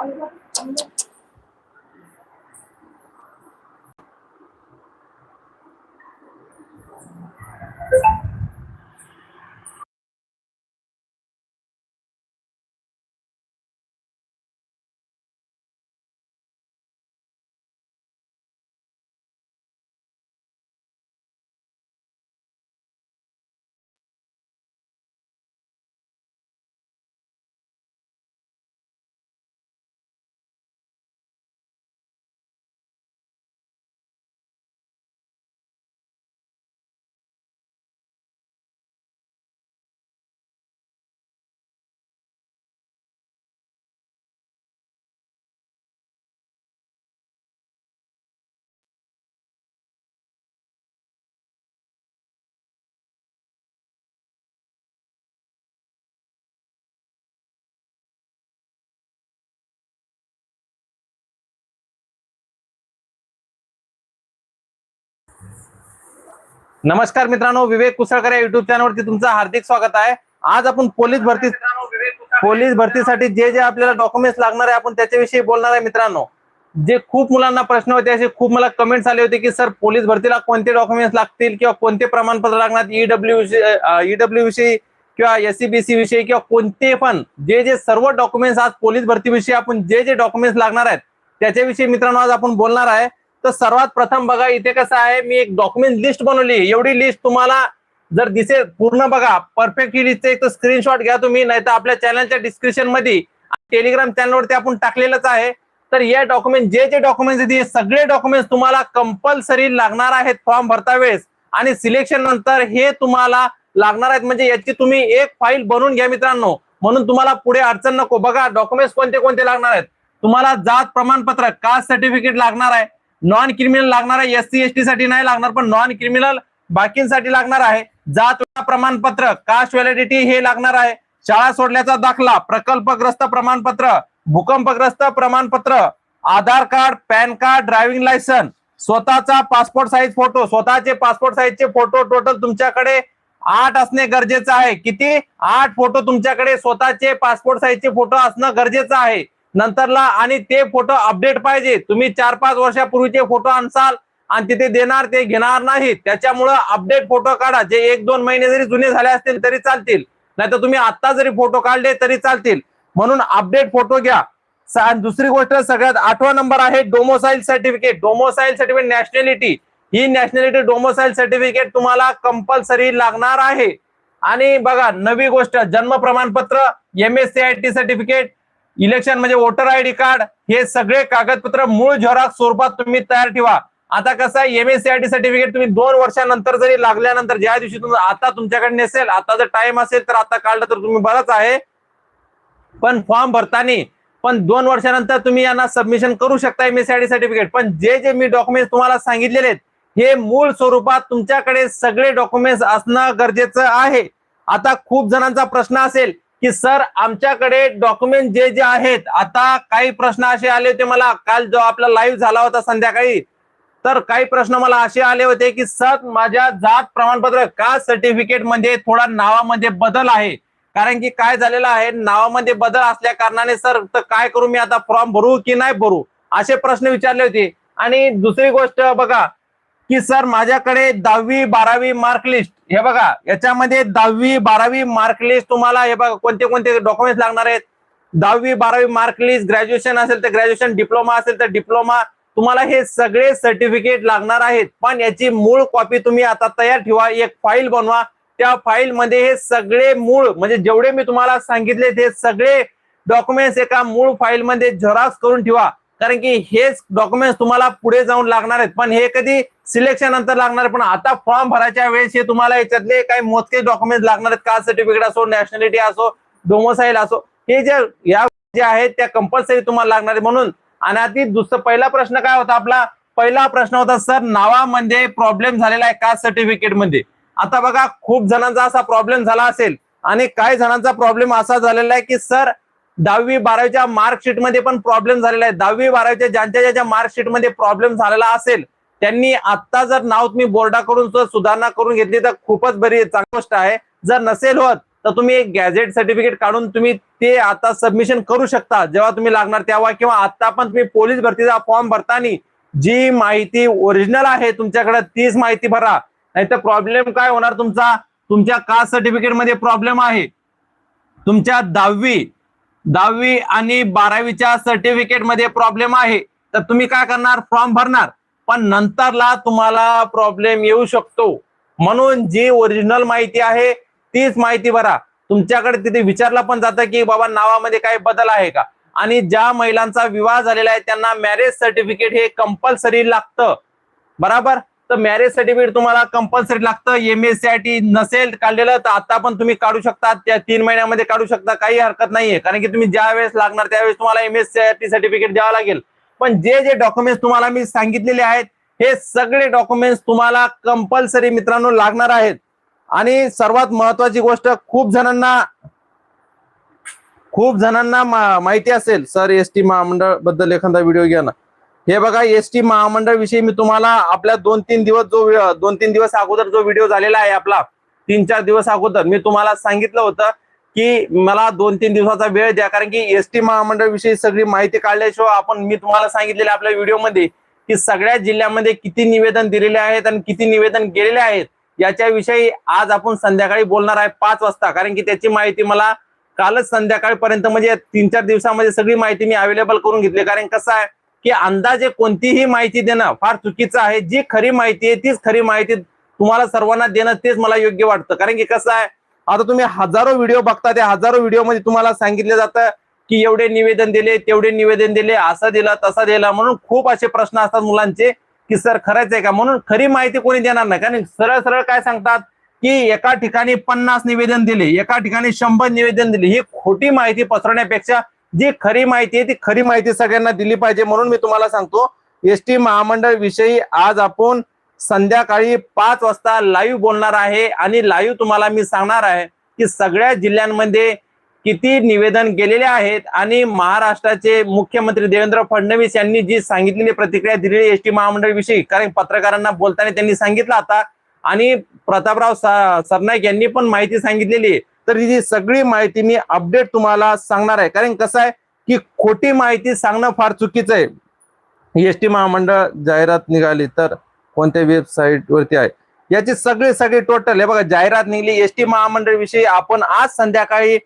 Iphone. नमस्कार मित्रांनो विवेक कुसळकर या युट्यूब चॅनलवरती तुमचं हार्दिक स्वागत आहे. आज आपण पोलीस भरती पोलीस भरतीसाठी जे जे आपल्याला डॉक्युमेंट्स लागणार आहे आपण त्याच्याविषयी बोलणार आहे मित्रांनो. जे खूप मुलांना प्रश्न होते असे खूप मला कमेंट्स आले होते की सर पोलीस भरतीला कोणते डॉक्युमेंट्स लागतील किंवा कोणते प्रमाणपत्र लागणार? ईडब्ल्यू ईडब्ल्यू विषयी किंवा एससीबीसी विषयी किंवा कोणते पण जे जे सर्व डॉक्युमेंट्स आज पोलीस भरतीविषयी आपण जे जे डॉक्युमेंट्स लागणार आहेत त्याच्याविषयी मित्रांनो आज आपण बोलणार आहे. तर सर्वात प्रथम बघा इथे कसं आहे मी एक डॉक्युमेंट लिस्ट बनवली. एवढी लिस्ट तुम्हाला जर दिसेल पूर्ण बघा. परफेक्ट ही लिस्ट एक स्क्रीनशॉट घ्या तुम्ही नाही तर आपल्या चॅनलच्या डिस्क्रिप्शनमध्ये टेलिग्राम चॅनलवरती आपण टाकलेलंच आहे. तर या डॉक्युमेंट जे जे डॉक्युमेंट्स येते सगळे डॉक्युमेंट्स तुम्हाला कंपल्सरी लागणार आहेत फॉर्म भरता वेळेस आणि सिलेक्शन नंतर हे तुम्हाला लागणार आहेत. म्हणजे याची तुम्ही एक फाईल बनवून घ्या मित्रांनो. म्हणून तुम्हाला पुढे अडचण नको. बघा डॉक्युमेंट्स कोणते कोणते लागणार आहेत? तुम्हाला जात प्रमाणपत्र कास्ट सर्टिफिकेट लागणार आहे. नॉन क्रिमिनल लागणार आहे एस सी एस टी साठी नाही लागणार पण नॉन क्रिमिनल बाकींसाठी लागणार आहे. जात प्रमाणपत्र कास्ट व्हॅलिडिटी हे लागणार आहे. शाळा सोडल्याचा दाखला प्रकल्पग्रस्त प्रमाणपत्र भूकंपग्रस्त प्रमाणपत्र Aadhaar card PAN card driving licence स्वतःचा पासपोर्ट साईज फोटो स्वतःचे पासपोर्ट साईजचे फोटो टोटल तुमच्याकडे आठ असणे गरजेचं आहे. किती? आठ फोटो तुमच्याकडे स्वतःचे पासपोर्ट साईजचे फोटो असणं गरजेचं आहे. नंतरला आणि ते फोटो अपडेट पाहिजे. तुम्ही चार पाच वर्षापूर्वीचे फोटो आणसाल आणि तिथे देणार ते घेणार नाहीत. त्याच्यामुळं अपडेट फोटो काढा. जे एक दोन महिने जरी जुने झाले असतील तरी चालतील. नाही तर तुम्ही आता जरी फोटो काढले तरी चालतील. म्हणून अपडेट फोटो घ्या. दुसरी गोष्ट सगळ्यात आठवा नंबर आहे domicile certificate domicile certificate nationality ही नॅशनॅलिटी डोमोसाईल सर्टिफिकेट तुम्हाला कंपल्सरी लागणार आहे. आणि बघा नवी गोष्ट जन्म प्रमाणपत्र M S C I T certificate election म्हणजे वोटर आय डी कार्ड हे सगळे कागदपत्र मूळ झेरॉक्स स्वरूपात तुम्ही तयार ठेवा. आता कसं आहे M S C I T certificate तुम्ही दोन वर्षानंतर जरी लागल्यानंतर ज्या दिवशी तुम आता तुमच्याकडे नसेल आता जर टाइम असेल तर आता काढलं तर तुम्ही बरंच आहे. पण फॉर्म भरताना पण दोन वर्षानंतर तुम्ही यांना सबमिशन करू शकता एम एस आय सर्टिफिकेट पण जे जे मी डॉक्युमेंट तुम्हाला सांगितलेले आहेत हे मूळ स्वरूपात तुमच्याकडे सगळे डॉक्युमेंट्स असणं गरजेचं आहे. आता खूप जणांचा प्रश्न असेल की सर आमच्याकडे डॉक्युमेंट जे जे आहेत आता काही प्रश्न असे आले होते मला. काल जो आपला लाईव्ह झाला होता संध्याकाळी तर काही प्रश्न मला असे आले होते की सर माझ्या जात प्रमाणपत्र का सर्टिफिकेटमध्ये थोडा नावामध्ये बदल आहे? कारण की काय झालेलं आहे नावामध्ये बदल असल्या कारणाने सर तर काय करू मी आता? फॉर्म भरू की नाही भरू? असे प्रश्न विचारले होते. आणि दुसरी गोष्ट बघा की सर माझ्याकडे दहावी बारावी मार्क लिस्ट हे बघा याच्यामध्ये दहावी बारावी मार्क लिस्ट तुम्हाला हे बघा कोणते कोणते डॉक्युमेंट्स लागणार आहेत? दहावी बारावी मार्क लिस्ट ग्रॅज्युएशन असेल तर ग्रॅज्युएशन डिप्लोमा असेल तर डिप्लोमा तुम्हाला हे सगळे सर्टिफिकेट लागणार आहेत. पण याची मूळ कॉपी तुम्ही आता तयार ठेवा एक फाईल बनवा. त्या फाईल मध्ये हे सगळे मूळ म्हणजे जेवढे मी तुम्हाला सांगितले ते सगळे डॉक्युमेंट्स एका मूळ फाईल मध्ये झेरॉक्स करून ठेवा. कारण की हेच डॉक्युमेंट्स तुम्हाला पुढे जाऊन लागणार आहेत. पण हे कधी सिलेक्शन नंतर लागणार पण आता फॉर्म भरायच्या वेळेस हे तुम्हाला याच्यातले काही मोजके डॉक्युमेंट्स लागणार आहेत. कास्ट सर्टिफिकेट असो नॅशनॅलिटी असो डोमोसाईल असो. हे जे या जे आहेत त्या कंपल्सरी तुम्हाला लागणार आहे म्हणून आणि आधी दुसरा पहिला प्रश्न काय होता आपला? पहिला प्रश्न होता सर नावामध्ये प्रॉब्लेम झालेला आहे कास्ट सर्टिफिकेटमध्ये. आता बघा खूप जणांचा असा प्रॉब्लेम झाला असेल. आणि काही जणांचा प्रॉब्लेम असा झालेला आहे की सर दहावी बारावीच्या मार्कशीटमध्ये पण प्रॉब्लेम झालेला आहे. दहावी बारावीच्या ज्यांच्या ज्यांच्या मार्कशीटमध्ये प्रॉब्लेम झालेला असेल त्यांनी आता जर नाव तुम्ही बोर्डाकडून सुधारणा करून घेतली तर खूपच बरी चांगली गोष्ट आहे. जर नसेल होत तर तुम्ही एक गॅझेट सर्टिफिकेट काढून तुम्ही ते आता सबमिशन करू शकता. जेव्हा तुम्ही लागणार तेव्हा किंवा आता पण तुम्ही पोलीस भरतीचा फॉर्म भरताना जी माहिती ओरिजिनल आहे तुमच्याकडे तीच माहिती भरा. नाहीतर प्रॉब्लेम काय होणार तुमचा? तुमच्या कास्ट सर्टिफिकेटमध्ये प्रॉब्लेम आहे. तुमच्या दहावी दहावी आणि बारावीच्या सर्टिफिकेटमध्ये प्रॉब्लेम आहे. तर तुम्ही काय करणार? फॉर्म भरणार. पण नंतरला तुम्हाला प्रॉब्लेम येऊ शकतो. म्हणून जी ओरिजिनल माहिती आहे तीच माहिती भरा. तुमच्याकडे तिथे विचारलं पण जातं की बाबा नावामध्ये काही बदल आहे का? आणि ज्या महिलांचा विवाह झालेला आहे त्यांना मॅरेज सर्टिफिकेट हे कंपल्सरी लागतं. बराबर? तर मॅरेज सर्टिफिकेट तुम्हाला कंपल्सरी लागतं. M S C I T नसेल काढलेलं तर आता पण तुम्ही काढू शकता. त्या तीन महिन्यामध्ये काढू शकता. काही हरकत नाहीये. कारण की तुम्ही ज्या वेळेस लागणार त्यावेळेस तुम्हाला M S C I T certificate द्यावं लागेल. पण जे जे डॉक्युमेंट्स तुम्हाला मी सांगितलेले आहेत हे सगळे डॉक्युमेंट्स तुम्हाला कंपल्सरी मित्रांनो लागणार आहेत. आणि सर्वात महत्वाची गोष्ट खूप जणांना खूप जणांना माहिती असेल. सर एस टी महामंडळबद्दल एखादा व्हिडिओ घ्या ना. हे बघा एस टी महामंडळ विषयी मी तुम्हाला आपल्या दोन तीन दिवस जो दोन तीन दिवस अगोदर जो व्हिडिओ झालेला आहे आपला तीन चार दिवस अगोदर मी तुम्हाला सांगितलं होतं की मला दोन तीन दिवसाचा वेळ द्या. कारण की एस टी महामंडळ विषयी सगळी माहिती काढल्याशिवाय आपण मी तुम्हाला सांगितलेलं आपल्या व्हिडिओमध्ये की सगळ्या जिल्ह्यामध्ये किती निवेदन दिलेले आहेत आणि किती निवेदन गेलेले आहेत याच्याविषयी आज आपण संध्याकाळी बोलणार आहे पाच वाजता. कारण की त्याची माहिती मला कालच संध्याकाळपर्यंत म्हणजे तीन चार दिवसामध्ये सगळी माहिती मी अवेलेबल करून घेतली. कारण कसं आहे की अंदाजे कोणतीही माहिती देणं फार चुकीचं आहे. जी खरी माहिती आहे तीच खरी माहिती तुम्हाला सर्वांना देणं तेच मला योग्य वाटतं. कारण की कसं आहे आता तुम्ही हजारो व्हिडिओ बघता त्या हजारो व्हिडिओमध्ये तुम्हाला सांगितलं जातं की एवढे निवेदन दिले तेवढे निवेदन दिले असं दिलं तसा दिलं. म्हणून खूप असे प्रश्न असतात मुलांचे की सर खरंच आहे का? म्हणून खरी माहिती कोणी देणार नाही. कारण सरळ सरळ काय सांगतात की एका ठिकाणी पन्नास निवेदन दिले एका ठिकाणी शंभर निवेदन दिले. ही खोटी माहिती पसरवण्यापेक्षा जी खरी माहिती आहे ती खरी माहिती सगळ्यांना दिली पाहिजे म्हणून मी तुम्हाला सांगतो एस टी महामंडळ विषयी आज आपण संध्याकाळी पाच वाजता लाईव्ह बोलणार आहे आणि लाईव्ह तुम्हाला मी सांगणार आहे की सगळ्या जिल्ह्यांमध्ये किती निवेदन गेलेले आहेत आणि महाराष्ट्राचे मुख्यमंत्री देवेंद्र फडणवीस यांनी जी सांगितलेली प्रतिक्रिया दिलेली एस टी महामंडळ विषयी कारण पत्रकारांना बोलताना त्यांनी सांगितलं आता आणि प्रतापराव सरनाईक यांनी पण माहिती सांगितलेली आहे. तर ही सगळी माहिती मी अपडेट तुम्हाला सांगणार आहे. कारण कसं आहे की खोटी माहिती सांगणं फार चुकीचं आहे. एस टी महामंडळ जाहिरात निघाली तर कोणत्या वेबसाईट वरती आहे? याची सगळी सगळी टोटल हे बघा जाहिरात निघली एस टी महामंडळ विषयी आपण आज संध्याकाळी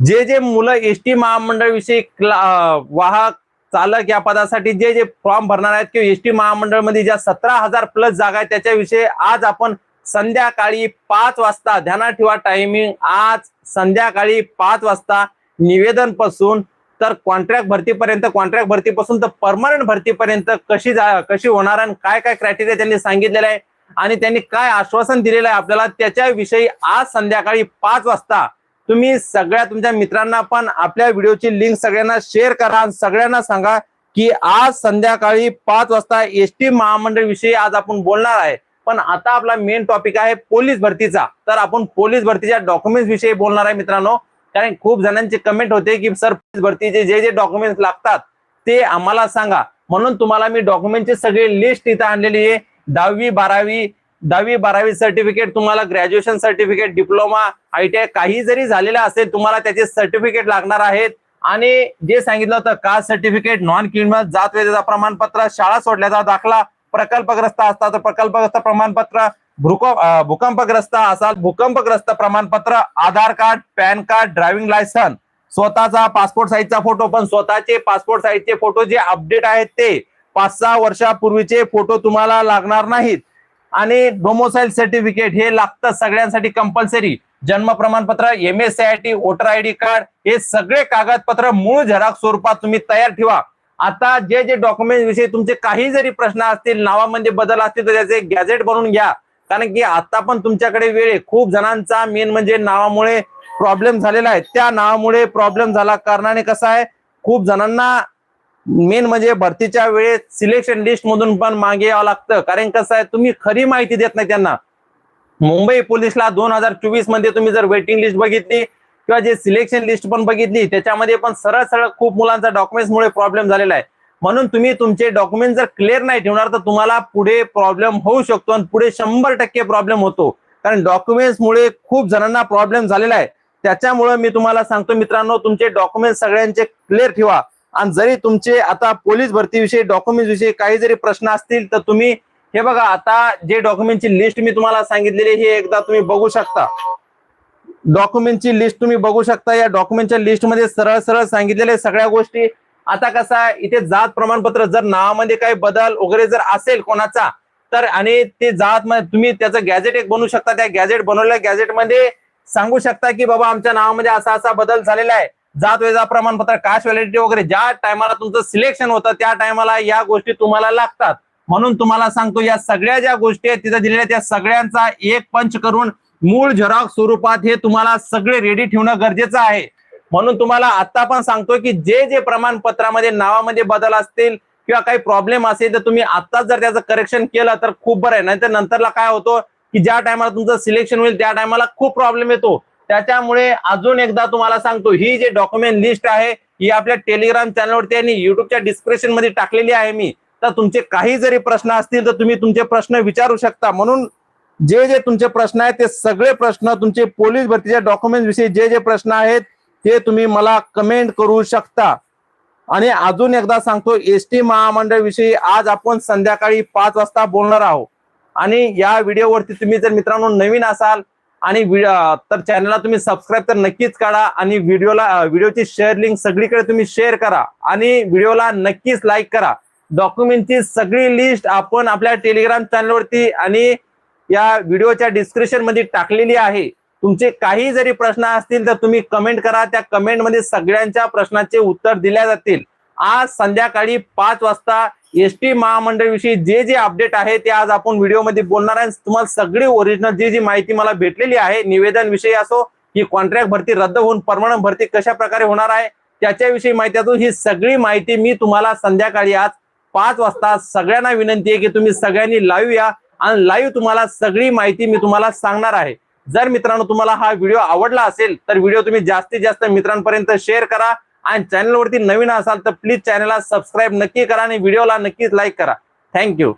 जे जे मुलं एस टी महामंडळ विषयी क्ला- वाहक चालक या पदासाठी जे जे फॉर्म भरणार आहेत किंवा एस टी महामंडळमध्ये ज्या सतरा हजार प्लस जागा आहेत त्याच्याविषयी आज आपण संध्याकाळी पाच वाजता ध्यानात ठेवा टायमिंग आज संध्याकाळी पाच वाजता निवेदनपासून तर कॉन्ट्रॅक्ट भरतीपर्यंत कॉन्ट्रॅक्ट भरतीपासून तर परमनंट भरतीपर्यंत कशी जा कशी होणार आणि काय काय क्रायटेरिया त्यांनी सांगितलेलं आहे आणि त्यांनी काय आश्वासन दिलेलं आहे आपल्याला त्याच्याविषयी आज संध्याकाळी पाच वाजता तुम्ही सगळ्या तुमच्या मित्रांना पण आपल्या व्हिडिओची लिंक सगळ्यांना शेअर करा आणि सगळ्यांना सांगा की आज संध्याकाळी पाच वाजता एस टी महामंडळ विषयी आज आपण बोलणार आहे. पण आता आपला मेन टॉपिक आहे पोलीस भरतीचा. तर आपण पोलीस भरतीच्या डॉक्युमेंट्स विषयी बोलणार आहे मित्रांनो. कारण खूप जणांचे कमेंट होते की सर पोलीस भरतीचे जे जे डॉक्युमेंट्स लागतात ते आम्हाला सांगा. म्हणून तुम्हाला मी डॉक्युमेंटची सगळी लिस्ट इथं आणलेली आहे. दहावी बारावी दहावी बारावी सर्टिफिकेट तुम्हाला ग्रॅज्युएशन सर्टिफिकेट डिप्लोमा आयटीआय काही जरी झालेलं असेल तुम्हाला त्याचे सर्टिफिकेट लागणार आहेत. आणि जे सांगितलं होतं कास्ट सर्टिफिकेट नॉन क्रिमिनल जात वेदेचा प्रमाणपत्र शाळा सोडल्याचा दाखला प्रकल्पग्रस्त असता तर प्रकल्पग्रस्त प्रमाणपत्र भूकंप भूकंपग्रस्त असाल भूकंपग्रस्त प्रमाणपत्र Aadhaar card PAN card driving licence स्वतःचा पासपोर्ट साईजचा फोटो पण स्वतःचे पासपोर्ट साईजचे फोटो जे अपडेट आहेत ते पाच सहा वर्षापूर्वीचे फोटो तुम्हाला लागणार नाहीत. आणि डोमोसाईल सर्टिफिकेट हे लागतं सगळ्यांसाठी कंपल्सरी जन्म प्रमाणपत्र M S C I T voter I D card हे सगळे कागदपत्र मूळ झेरॉक्स स्वरूपात तुम्ही तयार ठेवा. आता जे जे डॉक्युमेंट विषयी तुमचे काही जरी प्रश्न असतील नावामध्ये बदल असतील तर त्याचे गॅझेट बनवून घ्या. कारण की आता पण तुमच्याकडे वेळ आहे. खूप जणांचा मेन म्हणजे नावामुळे प्रॉब्लेम झालेला आहे. त्या नावामुळे प्रॉब्लेम झाला कारणाने कसं आहे खूप जणांना मेन म्हणजे भरतीच्या वेळेस सिलेक्शन लिस्ट मधून पण मागे यावं लागतं. कारण कसं आहे तुम्ही खरी माहिती देत नाही त्यांना. मुंबई पोलीसला दोन हजार चोवीसमध्ये तुम्ही जर वेटिंग लिस्ट बघितली किंवा जे सिलेक्शन लिस्ट पण बघितली त्याच्यामध्ये पण सरळ सरळ खूप मुलांचा डॉक्युमेंट्स मुळे प्रॉब्लेम झालेला आहे. म्हणून तुम्ही तुमचे डॉक्युमेंट जर क्लिअर नाही ठेवणार तर तुम्हाला पुढे प्रॉब्लेम होऊ शकतो आणि पुढे शंभर टक्के प्रॉब्लेम होतो. कारण डॉक्युमेंट्स मुळे खूप जणांना प्रॉब्लेम झालेला आहे. त्याच्यामुळे मी तुम्हाला सांगतो मित्रांनो तुमचे डॉक्युमेंट सगळ्यांचे क्लिअर ठेवा. आणि जरी तुमचे आता पोलीस भरतीविषयी डॉक्युमेंट विषयी काही जरी प्रश्न असतील तर तुम्ही हे बघा आता जे डॉक्युमेंटची लिस्ट मी तुम्हाला सांगितलेली हे एकदा तुम्ही बघू शकता. डॉक्युमेंटची लिस्ट तुम्ही बघू शकता. या डॉक्युमेंटच्या लिस्टमध्ये सरळ सरळ सांगितलेल्या सगळ्या गोष्टी. आता कसं आहे इथे जात प्रमाणपत्र जर नावामध्ये काही बदल वगैरे जर असेल कोणाचा तर आणि ते जात तुम्ही त्याचं गॅजेट एक बनवू शकता. त्या गॅजेट बनवलेल्या गॅजेटमध्ये सांगू शकता की बाबा आमच्या नावामध्ये असा असा बदल झालेला आहे. जात वेजा प्रमाणपत्र कास्ट व्हॅलिडिटी वगैरे ज्या टायमाला तुमचं सिलेक्शन होतं त्या टायमाला या गोष्टी तुम्हाला लागतात. म्हणून तुम्हाला सांगतो या सगळ्या ज्या गोष्टी आहेत तिथं दिलेल्या त्या सगळ्यांचा एक पंच करून मूळ झेरॉक्स स्वरूपात हे तुम्हाला सगळे रेडी ठेवणं गरजेचं आहे. म्हणून तुम्हाला आता पण सांगतोय की जे जे प्रमाणपत्रामध्ये नावामध्ये बदल असतील किंवा काही प्रॉब्लेम असेल तर तुम्ही आत्ताच जर त्याचं करेक्शन केलं तर खूप बरं आहे. नाहीतर नंतरला काय होतं की ज्या टायमाला तुमचं सिलेक्शन होईल त्या टायमाला खूप प्रॉब्लेम येतो. त्याच्यामुळे अजून एकदा तुम्हाला सांगतो ही जे डॉक्युमेंट लिस्ट आहे ही आपल्या टेलिग्राम चॅनलवरती आणि युट्यूबच्या डिस्क्रिप्शनमध्ये टाकलेली आहे मी. तर तुमचे काही जरी प्रश्न असतील तर तुम्ही तुमचे प्रश्न विचारू शकता. म्हणून जे जे तुमचे प्रश्न आहेत ते सगळे प्रश्न तुमचे पोलीस भरतीच्या डॉक्युमेंट विषयी जे जे प्रश्न आहेत ते तुम्ही मला कमेंट करू शकता. आणि अजून एकदा सांगतो एस टी महामंडळविषयी आज आपण संध्याकाळी पाच वाजता बोलणार आहोत. आणि या व्हिडिओवरती तुम्ही जर मित्रांनो नवीन असाल आणि तर चॅनलला तुम्ही सबस्क्राईब तर नक्कीच काढा आणि व्हिडिओला व्हिडिओची शेअर लिंक सगळीकडे तुम्ही शेअर करा आणि व्हिडिओला नक्कीच लाईक करा. डॉक्युमेंटची सगळी लिस्ट आपण आपल्या टेलिग्राम चॅनलवरती आणि या व्हिडिओच्या डिस्क्रिप्शनमध्ये टाकलेली आहे. तुमचे काही जरी प्रश्न असतील तर तुम्ही कमेंट करा. त्या कमेंटमध्ये सगळ्यांच्या प्रश्नाचे उत्तर दिल्या जातील. आज संध्याकाळी पाच वाजता एस टी महामंडळ विषयी जे जे अपडेट आहे ते आज आपण व्हिडिओमध्ये बोलणार आहे. तुम्हाला सगळी ओरिजिनल जी जी माहिती मला भेटलेली आहे निवेदन विषयी असो की कॉन्ट्रॅक्ट भरती रद्द होऊन परमनंट भरती कशा प्रकारे होणार आहे त्याच्याविषयी माहिती असो ही सगळी माहिती मी तुम्हाला संध्याकाळी आज पाच वाजता सगळ्यांना विनंती आहे की तुम्ही सगळ्यांनी लाईव्ह या. आणि लाईव्ह तुम्हाला सगळी माहिती मी तुम्हाला सांगणार आहे. जर मित्रांनो तुम्हाला हा व्हिडिओ आवडला असेल तर व्हिडिओ तुम्ही जास्तीत जास्त मित्रांपर्यंत शेअर करा आणि चॅनलवरती नवीन असाल तर प्लीज चॅनलला सबस्क्राईब नक्की करा आणि व्हिडिओला नक्कीच लाईक करा. थँक्यू